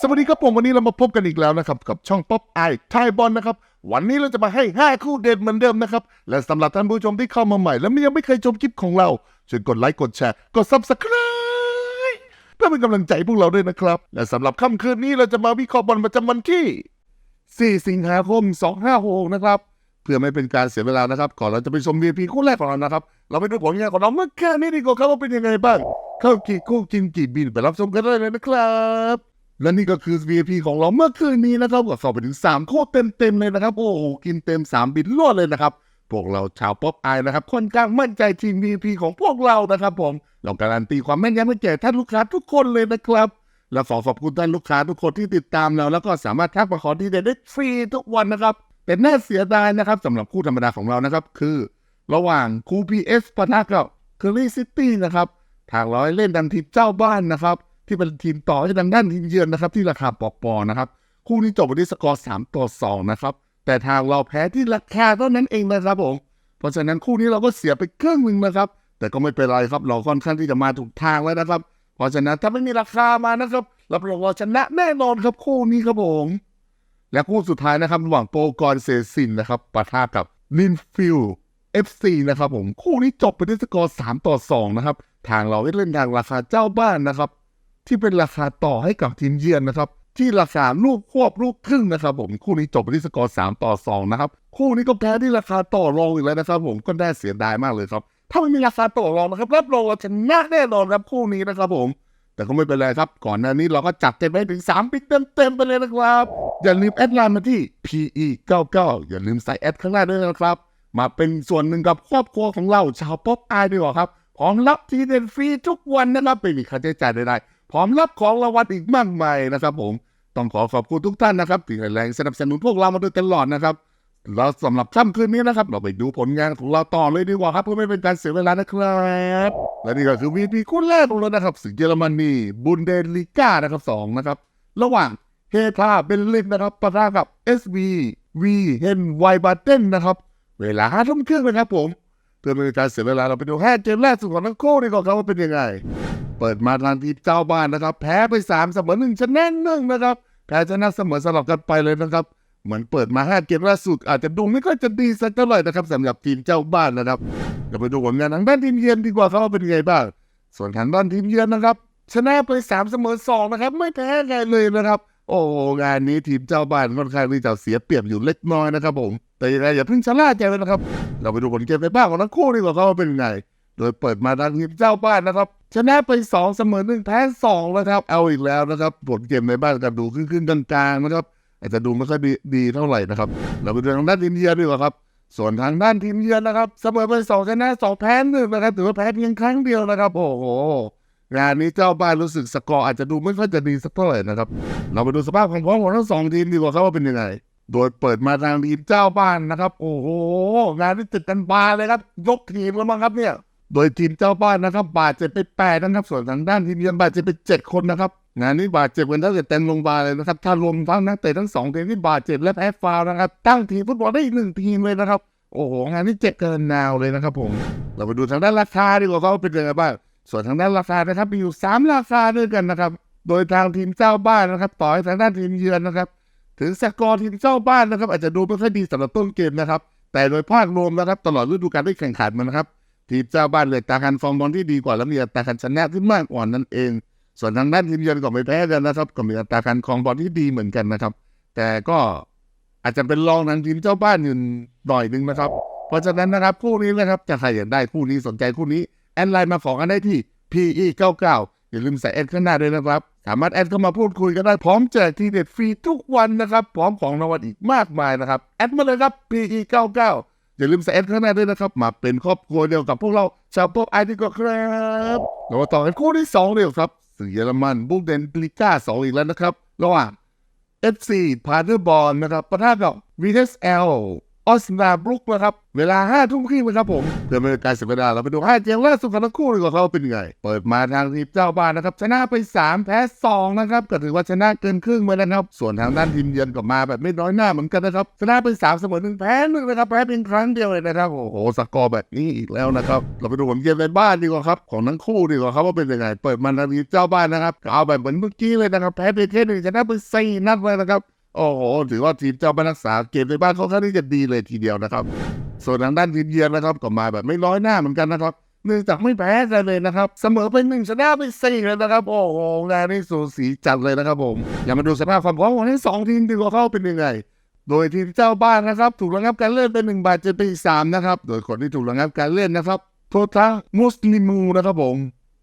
สวัสดีครับผมวันนี้เรามาพบกันอีกแล้วนะครับ กับช่องป๊อปไอไทยบอลนะครับ วันนี้เราจะมาให้ 5 คู่เด็ดเหมือนเดิมนะครับ และสำหรับท่านผู้ชมที่เข้ามาใหม่ และยังไม่เคยชมคลิปของเราช่วยกดไลค์กดแชร์กด subscribe เพื่อเป็นกำลังใจพวกเราด้วยนะครับ และสำหรับค่ำคืนนี้เราจะมาวิเคราะห์บอลประจำวันที่ 4 สิงหาคม 256นะครับเพื่อไม่เป็นการเสียเวลานะครับ ก่อนเราจะไปชม VIP คู่แรกของเรานะครับ เราไปดูผลงานของเราเมื่อแค่นี้ดีกว่าครับว่าเป็นยังไงบ้าง ข้ากี่คู่กินกี่บินไปรับชมกันได้เลยนะครับ และนี่ก็คือ VIP ของเราเมื่อคืนนี้นะครับก็สอบไปถึง 3 โคตรเต็มๆเลยนะครับ โอ้โห กินเต็ม 3 บินรวดเลยนะครับ พวกเราชาวป๊อปไอนะครับ ค่อนข้างมั่นใจทีม VIP ของพวกเรานะครับผมเราการันตีความแม่นยำให้แก่ท่านลูกค้าทุกคนเลยนะครับและขอขอบคุณท่านลูกค้าทุกคนที่ติดตามเราแล้วก็สามารถทักมาขอที่เด็ดได้ฟรีทุกวันนะครับ เป็นน่าเสียดายนะครับสำหรับคู่ธรรมดาของเรานะครับ คือ ระหว่างคู่ PS ปะทะกับเคอรี่ซิตี้นะครับ ทางเราให้เล่นดันทีมเจ้าบ้านนะครับ ที่เป็นทีมต่อให้ทางด้านทีมเยือนนะครับ ที่ราคาปอปอนะครับ คู่นี้จบไปที่สกอร์3ต่อ2นะครับ แต่ทางเราแพ้ที่ราคาเท่านั้นเองนะครับผมเพราะฉะนั้นคู่นี้เราก็เสียไปครึ่งหนึ่งนะครับ แต่ก็ไม่เป็นไรครับ เราค่อนข้างที่จะมาถูกทางแล้วนะครับ เพราะฉะนั้นถ้าไม่มีราคามานะครับรับรองเราชนะแน่นอนครับคู่นี้ครับผมและคู่สุดท้ายนะครับระหว่างโปรกรเซซินนะครับปะทะกับลินฟิล FC นะครับผมคู่นี้จบไปด้วยสกอร์ 3 ต่อ 2 นะครับ ทางเราได้เล่นทางราคาเจ้าบ้านนะครับ ที่เป็นราคาต่อให้กับทีมเยือนนะครับ ที่ราคาลูกควบลูกครึ่งนะครับ ผมคู่นี้จบไปที่สกอร์ 3 ต่อ 2 นะครับ คู่นี้ก็แพ้ที่ราคาต่อรองอีกแล้วนะครับ ผมก็ได้เสียดายมากเลยครับ ถ้าไม่มีราคาต่อรองนะครับรับรองเราชนะแน่นอนครับคู่นี้นะครับผมแต่ก็ไม่เป็นไรครับ ก่อนหน้านี้เราก็จัดเต็มไปถึง 3 ปิกเต็มๆไปเลยนะครับ อย่าลืมแอดไลน์มาที่ PE 99 อย่าลืมใส่แอดข้างหน้าด้วยนะครับ มาเป็นส่วนหนึ่งกับครอบครัวของเราชาวป๊อปอายดีกว่าครับพร้อมรับทีเด็ดฟรีทุกวันนะครับไม่มีค่าใช้จ่ายใดๆพร้อมรับของรางวัลอีกมากมายนะครับ ผมต้องขอขอบคุณทุกท่านนะครับที่ให้แรงสนับสนุนพวกเรามาโดยตลอดนะครับแล้วสำหรับค่ำคืนนี้นะครับ เราไปดูผลงานของเราต่อเลยดีกว่าครับ เพื่อไม่เป็นการเสียเวลานะครับและนี่ก็คือวีพีคู่แรกของเรานะครับศึกเยอรมนีบุนเดลิก้านะครับสองนะครับ ระหว่างเฮทาเบนลินนะครับปะทะกับ SV วีเฮนไวบาเทนนะครับ เวลาห้าทุ่มครึ่งนะครับผมเพื่อไม่เป็นการเสียเวลาเราไปดูแค่เกมแรกสุดของทั้งคู่ดีกว่าครับว่าเป็นยังไง เปิดมาทางทีมเจ้าบ้านนะครับ แพ้ไปสามเสมอหนึ่งชนะหนึ่งนะครับแพ้ชนะเสมอสลับกันไปเลยนะครับ เหมือนเปิดมาห้าเกมล่าสุด อาจจะดูไม่ค่อยจะดีสักเท่าไหร่นะครับสำหรับทีมเจ้าบ้านนะครับเราไปดูผลงานทางด้านทีมเยือนดีกว่าครับว่าเป็นยังไงบ้างส่วนทางด้านทีมเยือนนะครับ ชนะไปสามเสมอสองนะครับ ไม่แพ้ใครเลยนะครับ โอ้โหงานนี้ทีมเจ้าบ้านค่อนข้างที่จะเสียเปรียบอยู่เล็กน้อยนะครับผม แต่ยังไงอย่าเพิ่งชะล่าใจเลยนะครับ เราไปดูผลเกมในบ้านของทั้งคู่ดีกว่าครับว่าเป็นยังไง โดยเปิดมาทางทีมเจ้าบ้านนะครับชนะไปสองเสมอหนึ่งแพ้สองนะครับ เอาอีกแล้วนะครับผลเกมในบ้านกันดูขึ้นๆกลางๆนะครับอาจจะดูไม่ค่อยดีดีเท่าไหร่นะครับ เราไปดูทางด้านทีมเยือนดีกว่าครับ ส่วนทางด้านทีมเยือนนะครับเสมอไปสองชนะสองแพ้หนึ่งนะครับถือว่าแพ้เพียงครั้งเดียวนะครับ โอ้โหงานนี้เจ้าบ้านรู้สึกสกอร์อาจจะดูไม่ค่อยจะดีสักเท่าไหร่นะครับ เราไปดูสภาพความพร้อมของทั้งสองทีมดีกว่าครับว่าเป็นยังไง โดยเปิดมาทางทีมเจ้าบ้านนะครับ โอ้โห งานนี้ติดกันบาเลยครับ ยกทีมกันบ้างครับเนี่ย โดยทีมเจ้าบ้านนะครับบาดเจ็บไปแปดนะครับ ส่วนทางด้านทีมเยือนบาดเจ็บไปเจ็ดคนนะครับ งานนี้บาดเจ็บกันตั้งเต็มลงบาลเลยนะครับ ถ้ารวมทั้งนักเตะทั้งสองทีมที่บาดเจ็บและแพ้ฟาวนะครับ ตั้งทีมฟุตบอลได้อีกหนึ่งทีมเลยนะครับ โอ้โห งานนี้เจ็บเกินนาวเลยนะครับผม เราไปดูทางด้านราคาดีกว่าครับว่าเป็นยังไงบ้าง ส่วนทางด้านราคานะครับมีอยู่สามราคาด้วยกันนะครับ โดยทางทีมเจ้าบ้านนะครับ ต่อให้ทางด้านทีมเยือนนะครับ ถึงสกอร์ทีมเจ้าบ้านนะครับ อาจจะดูไม่ค่อยดีสำหรับต้นเกมนะครับ แต่โดยภาพรวมนะครับ ตลอดฤดูกาลที่แข่งขันมานะครับทีมเจ้าบ้านเลยตาคันฟอร์มบอลที่ดีกว่าและมีอัตราการชนะที่มากกว่านั่นเอง ส่วนทางด้านทีมเยือนก็ไม่แพ้กันนะครับก็มีอัตราการครองบอลที่ดีเหมือนกันนะครับ แต่ก็อาจจะเป็นรองทางทีมเจ้าบ้านอยู่หน่อยนึงนะครับ เพราะฉะนั้นนะครับคู่นี้นะครับจะใครอยากได้คู่นี้สนใจคู่นี้แอดไลน์มาขอกันได้ที่ PE 99 อย่าลืมใส่แอดข้างหน้าด้วยนะครับ สามารถแอดเข้ามาพูดคุยกันได้พร้อมแจกทีเด็ดฟรีทุกวันนะครับ พร้อมของรางวัลอีกมากมายนะครับ แอดมาเลยครับ PE 99 อย่าลืมใส่แอดข้างหน้าด้วยนะครับ มาเป็นครอบครัวเดียวกับพวกเราชาวป๊อปไอดีกว่าครับเรามาต่อกันคู่ที่สองเดียวครับสื่อเยอรมันบุกเดนลิก้าสองอีกแล้วนะครับ ระหว่าง FC พาร์เนอร์บอลนะครับปะทะกับ VSL ออสนาบรุกนะครับ เวลาห้าทุ่มครึ่งนะครับผมเพื่อไม่เป็นการเสียเวลาเราไปดูห้าเกมล่าสุดของทั้งคู่ดีกว่าเขาเป็นยังไง เปิดมาทางทีมเจ้าบ้านนะครับ ชนะไป 3 แพ้ 2 นะครับก็ถือว่าชนะเกินครึ่งไปนะครับ ส่วนทางด้านทีมเยือนก็มาแบบไม่น้อยหน้าเหมือนกันนะครับ ชนะไป3เสมอหนึ่งแพ้หนึ่งนะครับแพ้เพียงครั้งเดียวเลยนะครับ โอ้โหสกอร์แบบนี้อีกแล้วนะครับ เราไปดูผลเกมในบ้านดีกว่าครับของทั้งคู่ดีกว่าครับว่าเป็นยังไง เปิดมาทางทีมเจ้าบ้านนะครับก็เอาแบบเหมือนเมื่อกี้เลยนะครับแพ้เพียงแค่หนึ่งชนะไปสี่นัดเลยนะครับ โอ้โห ถือว่าทีมเจ้าบ้านรักษาเกมในบ้านเขาค่อนข้างที่จะดีเลยทีเดียวนะครับ ส่วนทางด้านทีมเยือนนะครับก็มาแบบไม่น้อยหน้าเหมือนกันนะครับ เนื่องจากไม่แพ้กันเลยนะครับ เสมอไปหนึ่งชนะไปสี่เลยนะครับ โอ้โหงานนี้สูสีจัดเลยนะครับผม อย่ามาดูสภาพความพร้อมของทั้งสองทีมดีกว่าเข้าเป็นยังไง โดยทีมเจ้าบ้านนะครับ ถูกระงับการเล่นเป็นหนึ่งบาทเจ็ดไปอีกสามนะครับ โดยคนที่ถูกระงับการเล่นนะครับ โททามุสลิมูนะครับผม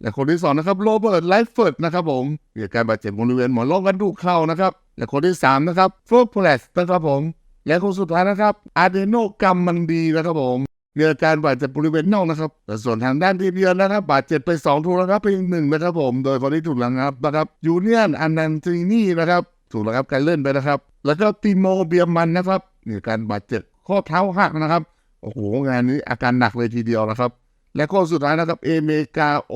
และคนที่สองนะครับโรเบิร์ตไลฟ์เฟิร์ดนะครับผมมีอาการบาดเจ็บบริเวณหมอนรองกระดูกเข่านะครับ และคนที่สามนะครับฟลูพเลสนะครับผม และคนสุดท้ายนะครับอาเดโนกัมมันดีนะครับผมมีอาการบาดเจ็บบริเวณน่องนะครับแต่ส่วนทางด้านทีมเยือนนะครับ บาดเจ็บไป2ถูกระงับไปอีกหนึ่งนะครับผม โดยคนที่ถูกระงับนะครับยูเนียนอันนันตินี่นะครับ ถูกระงับการเล่นไปนะครับ แล้วก็ติโมเบียมันนะครับมีอาการบาดเจ็บข้อเท้าหักนะครับโอ้โหงานนี้อาการหนักเลยทีเดียวนะครับ และข้อสุดท้ายนะครับ เอเมกาโอ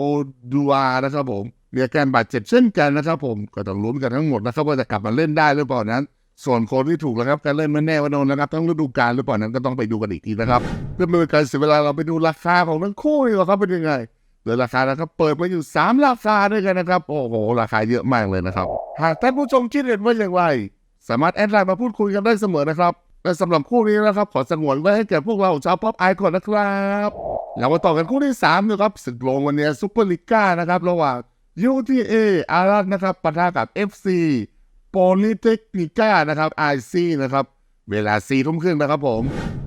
ดูอานะครับผม มีอาการบาดเจ็บเช่นกันนะครับ ผมก็ต้องลุ้นกันทั้งหมดนะครับว่าจะกลับมาเล่นได้หรือเปล่านั้น ส่วนคนที่ถูกนะครับการเล่นไม่แน่ว่าโดนนะครับทั้งฤดูกาลหรือเปล่านั้นก็ต้องไปดูกันอีกทีนะครับเพื่อไม่เป็นการเสียเวลาเราไปดูราคาของทั้งคู่ดีกว่าครับเป็นยังไงโดยราคานะครับเปิดมาอยู่3ราคาด้วยกันนะครับ โอ้โห ราคาเยอะมากเลยนะครับ หากท่านผู้ชมคิดเห็นว่าอย่างไร สามารถแอดไลน์มาพูดคุยกันได้เสมอนะครับ และสำหรับคู่นี้นะครับ ขอสงวนไว้ให้แก่พวกเราชาวป๊อปไอคอนนะครับเรามาต่อกันคู่ที่3นะครับศึกโรงวันนี้ซุปเปอร์ลิก้านะครับระหว่าง UTA อารัตนะครับปะทะกับ FC โปลิเทคนิก้านะครับ IC นะครับ เวลา4ทุ่มครึ่งนะครับผม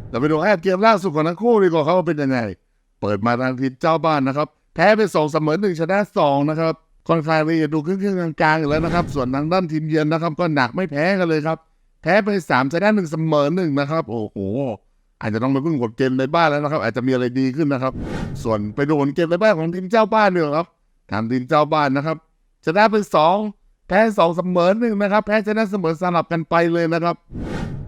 เราไปดูแอดเกมล่าสุดของทั้งคู่ดีกว่าครับว่าเป็นยังไง เปิดมาทางทีมเจ้าบ้านนะครับ แพ้ไป2เสมอ1ชนะ2นะครับค่อนข้างที่จะดูครึ่งๆกลางๆอยู่แล้วนะครับ ส่วนทางด้านทีมเยือนนะครับ ก็หนักไม่แพ้กันเลยครับ แพ้ไป3ชนะ1เสมอ1นะครับ โอ้โห อาจจะต้องไปพึ่งกดเกมในบ้านแล้วนะครับ อาจจะมีอะไรดีขึ้นนะครับ ส่วนไปดูผลเกมในบ้านของทีมเจ้าบ้านเนี่ยครับ ทางทีมเจ้าบ้านนะครับ ชนะไปสองแพ้สองเสมอหนึ่งนะครับ แพ้ชนะเสมอสลับกันไปเลยนะครับ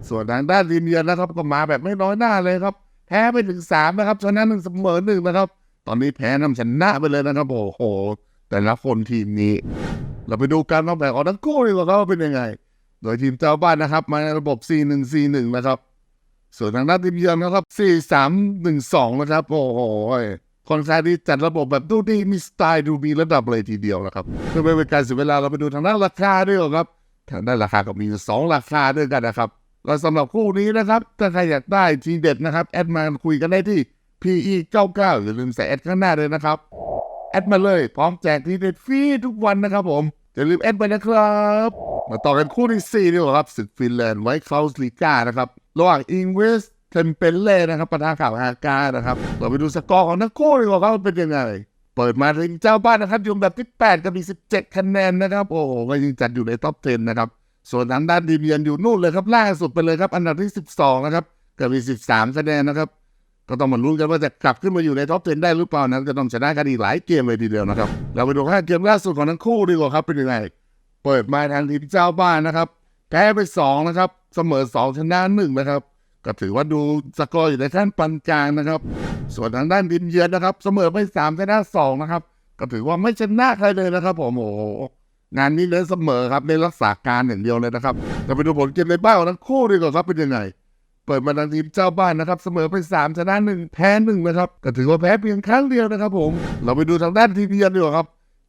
ส่วนทางด้านทีมเยือนนะครับก็มาแบบไม่น้อยหน้าเลยครับ แพ้ไปถึงสามนะครับชนะหนึ่งเสมอหนึ่งนะครับ ตอนนี้แพ้นำชนะไปเลยนะครับโอ้โห แต่ละคนทีมนี้ เราไปดูการวางแผนของทั้งคู่ดีกว่าครับว่าเป็นยังไง โดยทีมเจ้าบ้านนะครับ มาในระบบ 4-1-4-1 นะครับ ส่วนทางด้านทีมเยือนนะครับ 4-3-1-2 นะครับ โอ้โห ค่อนข้างที่จัดระบบแบบดูดีมีสไตล์ดูมีระดับเลยทีเดียวนะครับเพื่อไม่เป็นการเสียเวลาเราไปดูทางด้านราคาด้วยครับทางด้านราคาก็มีอยู่สองราคาด้วยกันนะครับแล้วสำหรับคู่นี้นะครับถ้าใครอยากได้ทีเด็ดนะครับแอดมาคุยกันได้ที่ PE 99อย่าลืมใส่แอดข้างหน้าเลยนะครับแอดมาเลยพร้อมแจกทีเด็ดฟรีทุกวันนะครับผมอย่าลืมแอดไปนะครับ มาต่อกันคู่ที่4ดีกว่าครับศึกฟินแลนด์ไวท์คลาสลีกานะครับระหว่างอิงเวส เทมเปเล่นะครับปะทะข่าวฮากานะครับเราไปดูสกอร์ของทั้งคู่ดีกว่าครับเป็นยังไง เปิดมาถึงเจ้าบ้านนะครับอยู่อันดับที่ 8 กับมี 17 คะแนนนะครับ โอ้โหก็ยังจัดอยู่ในท็อป 10 นะครับ ส่วนทางด้านทีเมเยือนอยู่นู่นเลยครับล่าสุดไปเลยครับ อันดับที่ 12 นะครับกับมี 13 คะแนนนะครับ ก็ต้องมาลุ้นกันว่าจะกลับขึ้นมาอยู่ในท็อป 10 ได้หรือเปล่านั้นก็ต้องชนะกันอีกหลายเกมเลยทีเดียวนะครับเราไปดูห้าเกมล่าสุดของทั้งคู่ดีกว่าครับเป็นยังไงเปิดมาทางทีมเจ้าบ้านนะครับแพ้ไป2นะครับเสมอ2ชนะ1นะครับ ก็ถือว่าดูสกอร์อยู่ในขั้นปานกลางนะครับ ส่วนทางด้านทีมเยือนนะครับ เสมอไป3ชนะ2นะครับ ก็ถือว่าไม่ชนะใครเลยนะครับผมโอ้โหงานนี้เน้นเสมอครับเน้นรักษาการอย่างเดียวเลยนะครับเราไปดูผลเกมในบ้านของทั้งคู่ดีกว่าครับเป็นยังไง เปิดมาทางทีมเจ้าบ้านนะครับ เสมอไป3ชนะ1แพ้1นะครับก็ถือว่าแพ้เพียงครั้งเดียวนะครับ ผม เราไปดูทางด้านทีมเยือนดีกว่าครับ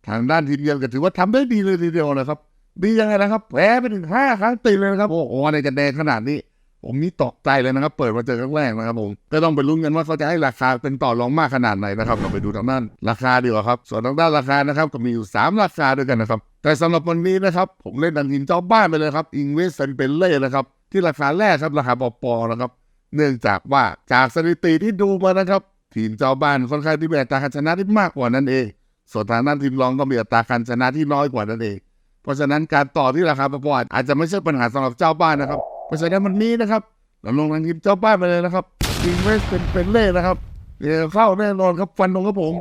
ทางด้านทีมเยือนก็ถือว่าทำได้ดีเลยทีเดียวนะครับดียังไงนะครับ แพ้ไปถึง5ครั้งติดเลยนะครับโอ้โหอะไรจะแดงขนาดนี้ ผมนี่ตกใจเลยนะครับ เปิดมาเจอครั้งแรกนะครับผม ก็ต้องไปลุ้นกันว่าเขาจะให้ราคาเป็นต่อรองมากขนาดไหนนะครับเราไปดูทางด้านราคาดีกว่าครับ ส่วนทางด้านราคานะครับก็มีอยู่ 3 ราคาด้วยกันนะครับ แต่สำหรับวันนี้นะครับ ผมเล่นดันทีมเจ้าบ้านไปเลยครับอิงเวสเซนเปเล่นะครับ ที่ราคาแรกครับราคาปอปอนะครับ เนื่องจากว่าจากสถิติที่ดูมานะครับ ทีมเจ้าบ้านค่อนข้างที่มีอัตราการชนะที่มากกว่านั่นเอง ส่วนทางด้านทีมรองก็มีอัตราการชนะที่น้อยกว่านั่นเอง เพราะฉะนั้นการต่อที่ราคาประกออาจจะไม่ใช่ปัญหาสำหรับเจ้าบ้านนะครับ เพราะฉะนั้นวันนี้นะครับเราลงทางทีมเจ้าบ้านไปเลยนะครับทีมเวสเป็นเป็นเล่นะครับเดี๋ยวเข้าแน่นอนครับฟันตรงครับผม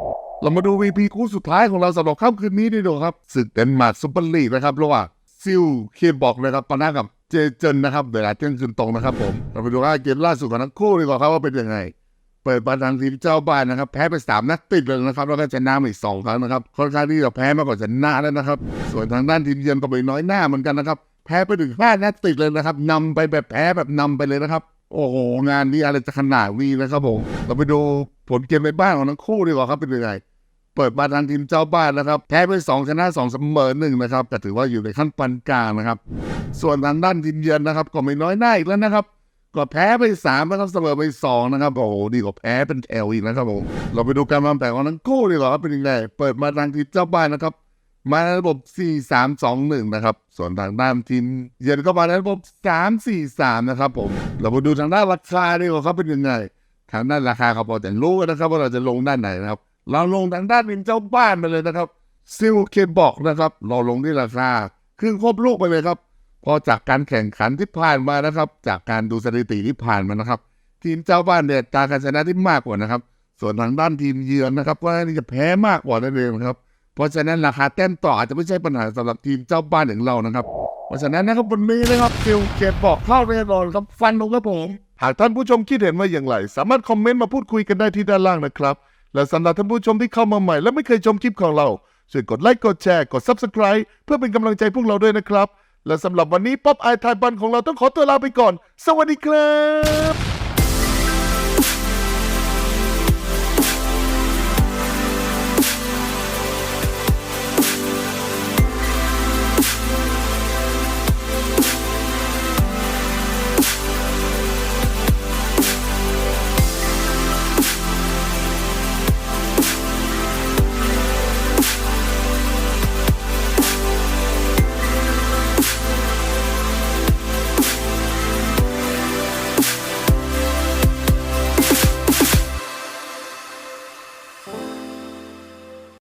เรามาดู VP คู่สุดท้ายของเราสำหรับค่ำคืนนี้ดีกว่าครับศึกเดนมาร์กซุปเปอร์ลีกนะครับระหว่างซิลเคียนบอกเลยครับปะหน้ากับเจเจนนะครับเวลาเที่ยงคืนตรงนะครับผมเราไปดูว่าเกมล่าสุดของทั้งคู่ดีกว่าครับว่าเป็นยังไงเปิดมาทางทีมเจ้าบ้านนะครับ แพ้ไปสามนัดติดเลยนะครับ แล้วก็ชนะมาอีกสองครั้งนะครับค่อนข้างที่จะแพ้มากกว่าชนะแล้วนะครับ ส่วนทางด้านทีมเยือนก็ไม่น้อยหน้าเหมือนกันนะครับ แพ้ไปถึงห้านัดติดเลยนะครับนำไปแบบแพ้แบบนำไปเลยนะครับ โอ้โหงานนี้อะไรจะขนาดนี้นะครับผมเราไปดูผลเกมในบ้านของทั้งคู่ดีกว่าครับเป็นยังไงเปิดมาทางทีมเจ้าบ้านนะครับ แพ้ไปสองชนะสองเสมอหนึ่งนะครับแต่ถือว่าอยู่ในขั้นปานกลางนะครับ ส่วนทางด้านทีมเยือนนะครับ ก็ไม่น้อยหน้าอีกแล้วนะครับก็แพ้ไปสามนะครับเสมอไปสองนะครับโอ้โหดีกว่าแพ้เป็นแอลอีกนะครับผมเราไปดูการวางแผนของทั้งคู่ดีกว่าว่าเป็นยังไงเปิดมาทางทีมเจ้าบ้านนะครับ มาในระบบ 4 3 2 1 นะครับ ส่วนทางด้านทีมเยือนก็มาในระบบ 3 4 3 นะครับผม เรามาดูทางด้านราคาดีกว่าครับเป็นยังไง ทางด้านราคาเขาพอจะรู้กันนะครับว่าเราจะลงด้านไหนนะครับ เราลงทางด้านทีมเจ้าบ้านไปเลยนะครับซิลเคบอกนะครับ เราลงที่ราคาครึ่งครบลูกไปเลยครับ พอจากการแข่งขันที่ผ่านมานะครับ จากการดูสถิติที่ผ่านมานะครับ ทีมเจ้าบ้านเนี่ยการชนะที่มากกว่านะครับ ส่วนทางด้านทีมเยือนนะครับว่านี่จะแพ้มากกว่านั่นเองครับ เพราะฉะนั้นราคาแต้มต่ออาจจะไม่ใช่ปัญหาสำหรับทีมเจ้าบ้านอย่างเรานะครับ เพราะฉะนั้นนะครับวันนี้นะครับฟิลเกตบอกเข้าแน่นอนครับฟันลงครับผมหากท่านผู้ชมคิดเห็นว่าอย่างไร สามารถคอมเมนต์มาพูดคุยกันได้ที่ด้านล่างนะครับ และสำหรับท่านผู้ชมที่เข้ามาใหม่ และไม่เคยชมคลิปของเราช่วยกดไลค์กดแชร์กด Subscribe เพื่อเป็นกำลังใจพวกเราด้วยนะครับ และสำหรับวันนี้ป๊อปไอทายบันของเราต้องขอตัวลาไปก่อน สวัสดีครับ